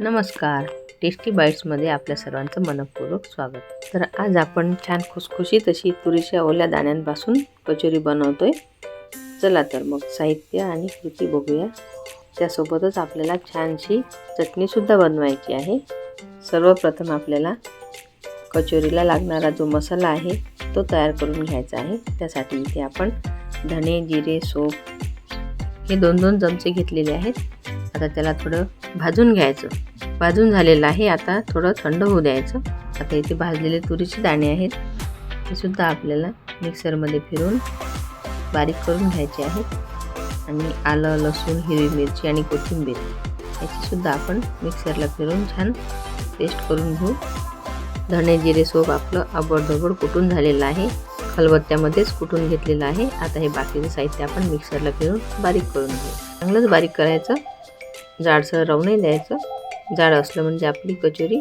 नमस्कार. टेस्टी बाईट्समध्ये आपल्या सर्वांचं मनपूर्वक स्वागत. तर आज आपण छान खुसखुशीत अशी तुरीच्या ओल्या दाण्यांपासून कचोरी बनवतोय. चला तर मग साहित्य आणि कृती बघूया. त्यासोबतच आपल्याला छानशी चटणीसुद्धा बनवायची आहे. सर्वप्रथम आपल्याला कचोरीला लागणारा जो मसाला आहे तो तयार करून घ्यायचा आहे. त्यासाठी इथे आपण धणे जिरे सोप हे दोन दोन चमचे घेतलेले आहेत. आता त्याला थोडं भाजून घ्यायचं. भाजून झालेलं आहे. आता थोडं थंड होऊ द्यायचं. आता इथे भाजलेले तुरीचे दाणे आहेत. ते सुद्धा आपल्याला मिक्सरमध्ये फिरून बारीक करून घ्यायचे आहेत. आणि आलं लसूण हिरवी मिरची आणि कोथिंबीर याचीसुद्धा आपण मिक्सरला फिरून छान पेस्ट करून घेऊ. धणे जिरे सोप आपलं आबडधोबड कुटून झालेलं आहे. खलबत्त्यामध्येच कुटून घेतलेलं आहे. आता हे बाकीचं साहित्य आपण मिक्सरला फिरून बारीक करून घेऊ. चांगलंच बारीक करायचं. जाडसर राहू नाही द्यायचं. जाड असलं म्हणजे आपली कचोरी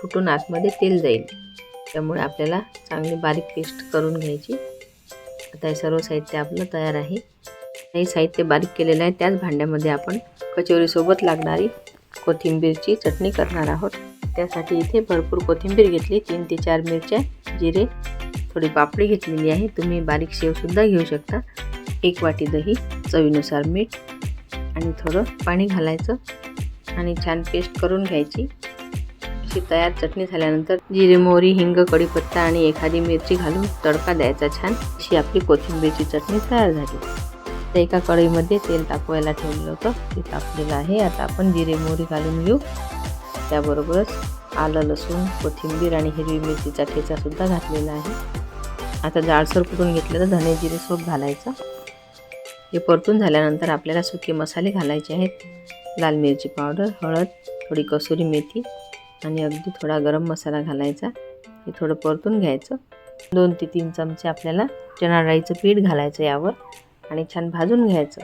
फुटून आतमध्ये तेल जाईल. त्यामुळे आपल्याला चांगली बारीक पेस्ट करून घ्यायची. आता हे सर्व साहित्य आपलं तयार आहे. हे साहित्य बारीक केलेलं आहे. त्याच भांड्यामध्ये आपण कचोरीसोबत लागणारी कोथिंबीरची चटणी करणार आहोत. त्यासाठी इथे भरपूर कोथिंबीर घेतली. तीन ते चार मिरच्या जिरे थोडी पापडी घेतलेली आहे. तुम्ही बारीक शेवसुद्धा घेऊ शकता. एक वाटी दही चवीनुसार मीठ आणि थोडं पाणी घालायचं. आणि छान पेस्ट करून घ्यायची. अशी तयार चटणी झाल्यानंतर जिरे मोहरी हिंग कढीपत्ता आणि एखादी मिरची घालून तडका द्यायचा छान. अशी आपली कोथिंबीरची चटणी तयार झाली. तर एका कढईमध्ये तेल तापवायला ठेवलं होतं. ते तापलेलं आहे. आता आपण जिरे मोहरी घालून घेऊ. त्याबरोबरच आलं लसूण कोथिंबीर आणि हिरवी मिरचीचा ठेचासुद्धा घातलेला आहे. आता जाडसर घेतलं तर धने जिरे सोप घालायचं. हे परतून झाल्यानंतर आपल्याला सुके मसाले घालायचे आहेत. लाल मिरची पावडर हळद थोडी कसुरी मेथी आणि अगदी थोडा गरम मसाला घालायचा. हे थोडं परतून घ्यायचं. दोन ते तीन चमचे आपल्याला चणा डाळीचं पीठ घालायचं यावर आणि छान भाजून घ्यायचं.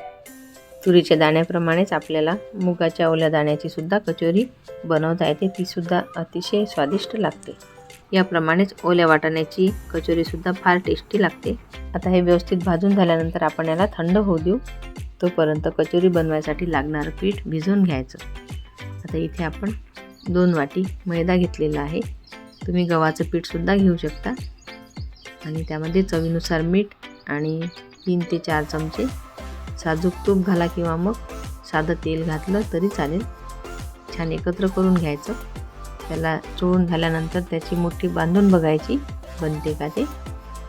तुरीच्या दाण्याप्रमाणेच आपल्याला मुगाच्या ओल्या दाण्याची सुद्धा कचोरी बनवता येते. तीसुद्धा अतिशय स्वादिष्ट लागते. याप्रमाणेच ओल्या वाटाण्याची कचोरीसुद्धा फार टेस्टी लागते. आता हे व्यवस्थित भाजून झाल्यानंतर आपण याला थंड होऊ देऊ. तोपर्यंत कचोरी बनवायसाठी लागणारं पीठ भिजवून घ्यायचं. आता इथे आपण दोन वाटी मैदा घेतलेला आहे. तुम्ही गव्हाचं पीठसुद्धा घेऊ शकता. आणि त्यामध्ये चवीनुसार मीठ आणि तीन ते चार चमचे साजूक तूप घाला किंवा मग साधं तेल घातलं तरी चालेल. छान एकत्र करून घ्यायचं. त्याला चोळून झाल्यानंतर त्याची मुठी बांधून बघायची. बनते का ते?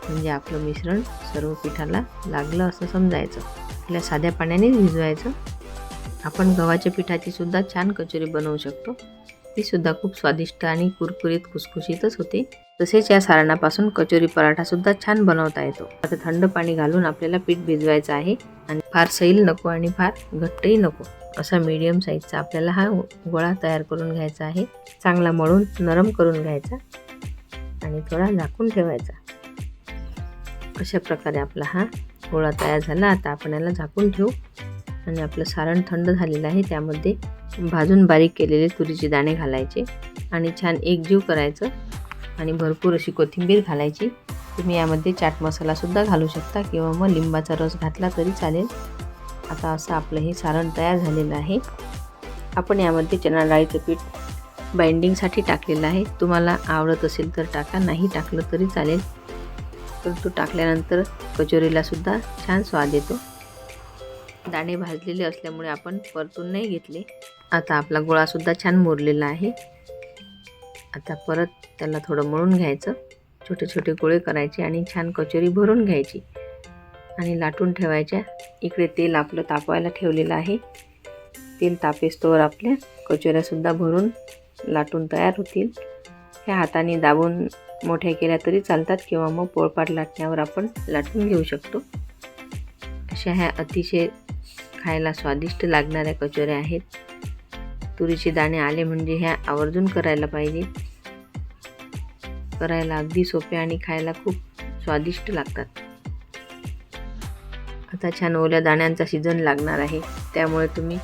म्हणजे आपलं मिश्रण सर्व पिठाला लागलं असं समजायचं. आपल्या साध्या पाण्यानेच भिजवायचं. आपण गव्हाच्या पिठाची सुद्धा छान कचोरी बनवू शकतो. ती सुद्धा खूप स्वादिष्ट आणि कुरकुरीत खुसखुशीतच होते. तसेच या सारणापासून कचोरी पराठासुद्धा छान बनवता येतो. आता थंड पाणी घालून आपल्याला पीठ भिजवायचं आहे आणि फार सैल नको आणि फार घट्टही नको. असा मीडियम साईजचा आपल्याला हा गोळा तयार करून घ्यायचा आहे. चांगला मळून नरम करून घ्यायचा आणि थोडा झाकून ठेवायचा. अशा प्रकारे आपला हा गोळा तयार झाला. आता आपण याला झाकून ठेवू. आणि आपलं सारण थंड झालेलं आहे त्यामध्ये भाजून बारीक केलेले तुरीचे दाणे घालायचे. आणि छान एकजीव करायचं. आणि भरपूर अशी कोथिंबीर घालायची. तुम्ही यामध्ये चाट मसालासुद्धा घालू शकता किंवा मग लिंबाचा रस घातला तरी चालेल. आता असं आपलं हे सारण तयार झालेलं आहे. आपण यामध्ये चणा डाळीचं पीठ बाइंडिंगसाठी टाकलेलं आहे. तुम्हाला आवडत असेल तर टाका नाही टाकलं तरी चालेल. परंतु टाकल्यानंतर कचोरीलासुद्धा छान स्वाद येतो. दाणे भाजलेले असल्यामुळे आपण परतून नाही घेतले. आता आपला गोळासुद्धा छान मुरलेला आहे. आता परत त्याला थोडं मळून घ्यायचं. छोटे छोटे गोळे करायचे आणि छान कचोरी भरून घ्यायची. आणि लाटून ठेवायच्या. इकडे तेल आपलं तापवायला ठेवलेलं आहे. तेल तापेस्तोवर आपल्या कचोऱ्यासुद्धा भरून लाटून तयार होतील. ह्या हाताने दाबून मोठ्या केल्या तरी चालतात किंवा मग पोळपाट लाटण्यावर आपण लाटून घेऊ शकतो. अशा ह्या अतिशय खायला स्वादिष्ट लागणाऱ्या कचोऱ्या आहेत. तुरीचे दाणे आले म्हणजे ह्या आवर्जून करायला पाहिजे. करायला अगदी सोपे आणि खायला खूप स्वादिष्ट लागतात. आता छान ओल्या दाण्यांचा सीझन लागणार आहे. त्यामुळे तुम्ही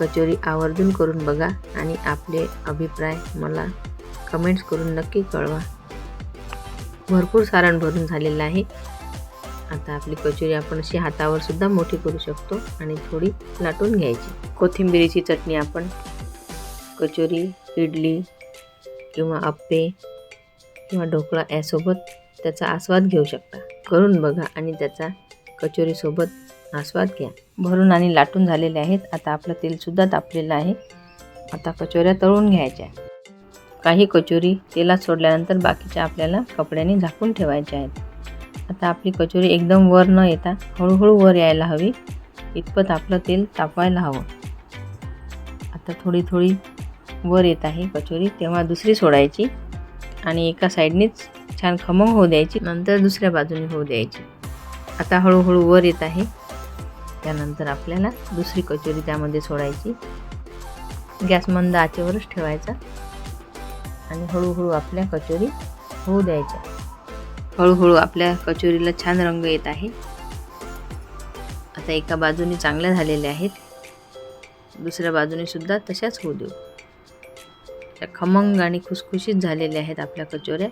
कचोरी आवर्जून करून बघा आणि आपले अभिप्राय मला कमेंट्स करून नक्की कळवा. भरपूर सारण भरून झालेलं आहे. आता आपली कचोरी आपण अशी हातावर सुद्धा मोठी करू शकतो आणि थोडी लाटून घ्यायची. कोथिंबिरीची चटणी आपण कचोरी इडली किंवा अप्पे किंवा ढोकळा यासोबत त्याचा आस्वाद घेऊ शकता. करून बघा आणि त्याचा कचोरीसोबत आस्वाद घ्या. भरून आणि लाटून झालेले आहेत. आता आपलं तेलसुद्धा तापलेलं आहे. आता कचोऱ्या तळून घ्यायच्या. काही कचोरी तेलात सोडल्यानंतर बाकीच्या आपल्याला कपड्याने झाकून ठेवायच्या आहेत. आता आपली कचोरी एकदम वर न येता हळूहळू वर यायला हवी. इतपत आपलं तेल तापवायला हवं. आता थोडी थोडी वर येत आहे कचोरी तेव्हा दुसरी सोडायची आणि एका साईडनेच छान खमंग होऊ द्यायची नंतर दुसऱ्या बाजूने होऊ द्यायची. आता हळूहळू वर येत आहे. त्यानंतर आपल्याला दुसरी कचोरी त्यामध्ये सोडायची. गॅस मंद आचेवरच ठेवायचा. आणि हळूहळू आपल्या कचोरी होऊ द्यायच्या. हळूहळू आपल्या कचोरीला छान रंग येत आहे. आता एका बाजूने चांगल्या झालेल्या आहेत. दुसऱ्या बाजूने सुद्धा तशाच होऊ देऊ. त्या खमंग आणि खुसखुशीत झालेल्या आहेत आपल्या कचोऱ्या.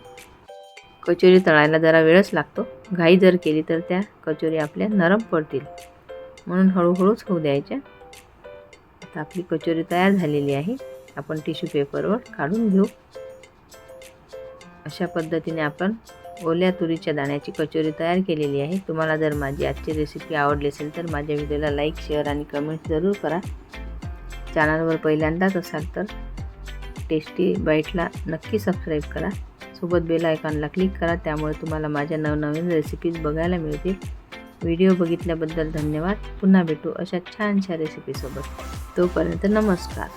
कचोरी तळायला जरा वेळच लागतो. घाई जर केली तर त्या कचोरी आपल्या नरम पडतील. म्हणून हळूहळूच होऊ द्यायच्या. आता आपली कचोरी तयार झालेली आहे. आपण टिश्यू पेपरवर काढून घेऊ. अशा पद्धतीने आपण ओल्या तुरीच्या दाण्याची कचोरी तयार केलेली आहे. तुम्हाला जर माझी आजची रेसिपी आवडली असेल तर माझ्या व्हिडिओला लाईक शेअर आणि कमेंट जरूर करा. चॅनलवर पहिल्यांदाच असाल तर टेस्टी बाईटला नक्की सबस्क्राईब करा. सोबत बेल आयकॉनला क्लिक करा. त्यामुळे तुम्हाला माझ्या नवनवीन रेसिपीज बघायला मिळतील. व्हिडिओ बघितल्याबद्दल धन्यवाद. पुन्हा भेटू अशा छानशा रेसिपीसोबत तोपर्यंत नमस्कार.